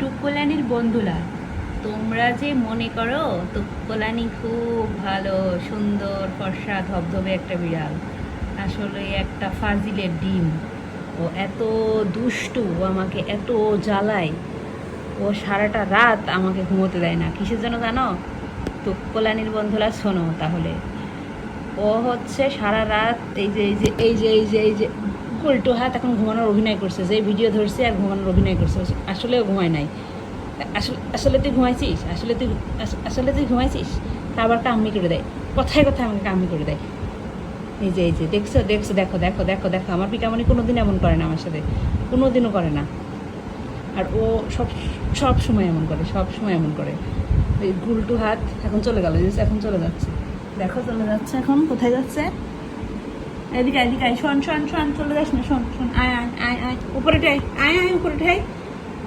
টুকোলানির বন্ধুরা তোমরা যে মনে করো টুকোলানি খুব ভালো, সুন্দর, ফর্সা, ধবধবে একটা বিড়াল। আসলে একটা ফাজিলের ডিম। ও এত দুষ্টু, ও আমাকে এত জ্বালায়। ও সারাটা রাত আমাকে ঘুমোতে দেয় না। কিসের জন্য জানো? টুকোলানির বন্ধুরা শোনো তাহলে। ও হচ্ছে সারা রাত এই যে এই যে এই যে এই যে এই যে উল্টো হাত এখন ঘুমানোর অভিনয় করছে, যে ভিডিও ধরছে আর ঘুমানোর অভিনয় করছে। আসলেও ঘুমায় নাই। আসলে আসলে তুই ঘুমাইছিস? আসলে তুই, আস- আসলে তুই ঘুমাইছিস? তা আবার কাম্মি করে দেয়। কথায় কথায় আমাকে কাম্মি করে দেয়। এই যে এই যে, দেখছ দেখছ, দেখো দেখো দেখো দেখো। আমার পিকামণি কোনোদিন এমন করে না আমার সাথে। কোনো দিনও করে না। আর ও সব সব সময় এমন করে, সব সময় এমন করে। এই গুলটু হাত এখন চলে গেল এখন চলে যাচ্ছে। দেখো, চলে যাচ্ছে এখন, কোথায় যাচ্ছে? এদিকে এদিকে আয় শোন শোন শোন চলে যাস না শোন শোন আয় আয় আয় আয় উপরে ঠাই আয় আয় উপরে ঠাই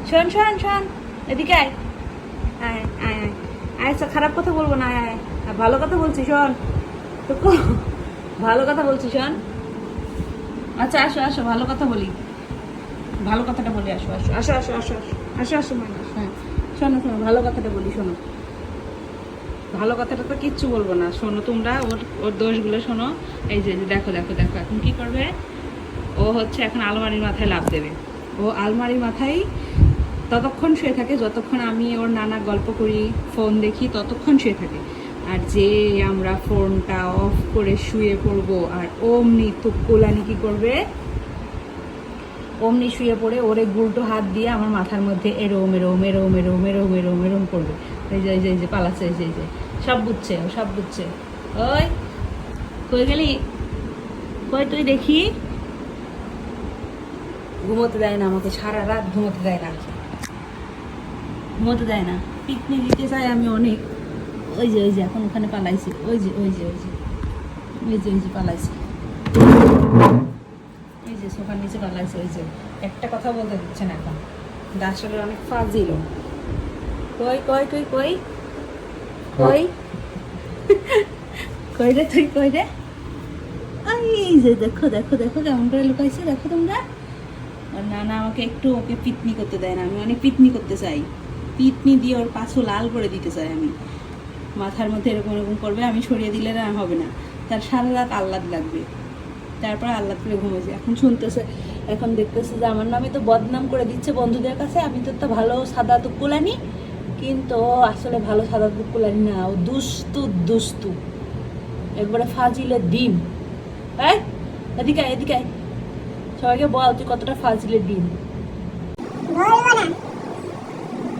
শোন শোন শোন এদিকে আয়। আয় আয় আয়। আয় খারাপ কথা বলব না আয় আয় আর ভালো কথা বলছি শোন। তো ভালো কথা বলছি শোন। আচ্ছা আসো আসো ভালো কথা বলি। ভালো কথাটা বলি আসো আসো। আসো আসো আসো আসো। আসো আসো মানে আসো। হ্যাঁ শোনো শোনো ভালো কথাটা বলি শোনো। ভালো কথাটা তো কিচ্ছু বলব না। শোনো তোমরা, ওর ওর দোষগুলো শোনো। এই যে দেখো দেখো দেখো, এখন কি করবে? ও হচ্ছে এখন আলমারির মাথায় লাভ দেবে। ও আলমারির মাথায় ততক্ষণ শুয়ে থাকে। যতক্ষণ আমি ওর নানা গল্প করি, ফোন দেখি, ততক্ষণ শুয়ে থাকে। আর যে আমরা ফোনটা অফ করে শুয়ে পড়ব, আর অমনি কোলানি কি করবে? অমনি শুয়ে পড়ে ওরে গুলটো হাত দিয়ে আমার মাথার মধ্যে এরম এরম এরম এরম এরম এরম এরম করবে। এই যে এই যে এই যে, পালাচ্ছে, এই যে এই যে। সব বুঝছে সব বুঝছে। ওই, কই গেলি? কই তুই দেখি? ঘুমোতে দেয় না আমাকে, সারা রাত ঘুমোতে দেয় না ঘুমোতে দেয় না। পিকনিক দিতে চাই আমি অনেক। ওই যে ওই যে, এখন ওখানে পালাইছি। ওই যে ওই যে ওই যে। ওই যে ওই যে, পালাইছি। এই যে সোফার নিচে পালাইছে ওই যে একটা কথা বলতে দিচ্ছে না এখন। আসলে অনেক ফাজিল। কই কই কই কই? কই? কই রে তুই কই রে? এই যে দেখো দেখো দেখো কেমন করে লুকাইছে দেখো তোমরা। আর না না আমাকে একটু ওকে পিটনি করতে দেয় না আমি অনেক পিটনি করতে চাই। পিটনি দিয়ে ওর পাছু লাল করে দিতে চাই আমি। মাথার মধ্যে এরকম এরকম করবে আমি সরিয়ে দিলে না হবে না। তার সারা রাত আহ্লাদ লাগবে। তারপর আল্লাহ করে ঘুমেছে এখন শুনতেছে, এখন দেখতেছে যে আমার নামে তো বদনাম করে দিচ্ছে বন্ধুদের কাছে, আমি তো একটা ভালো সাদা তুকুলানি কিন্তু আসলে ভালো সাদা তুকুলানি না, ও দুস্তু দুস্তু একবারে ফাজিলের ডিম। এই, এদিকে এদিকে সবাইকে বল, তুই কতটা ফাজিলের ডিম? বলব না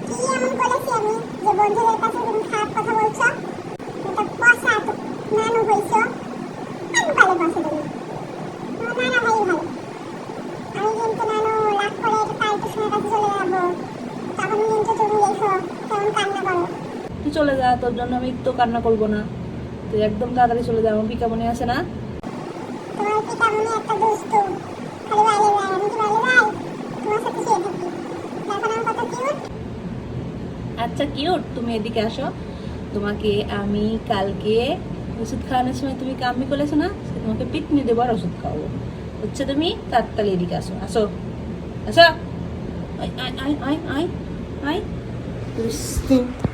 কি এমন করেছি আমি যে বন্ধুদের তুই চলে যা তোর জন্য আমি তো কান্না করব না। তুই একদম তাড়াতাড়ি চলে যা আমার বিকামনি আছে না? আচ্ছা কিউট তুমি এদিকে আসো। তোমাকে আমি কালকে ওষুধ খাওয়ানোর সময় তুমি কামি করেছ না তোমাকে পিকনি দেবার ওষুধ খাওয়াবো। হচ্ছে তুমি তাড়াতাড়ি এদিকে আসো। আসো। আসো। আই আই আই আই আই Christine.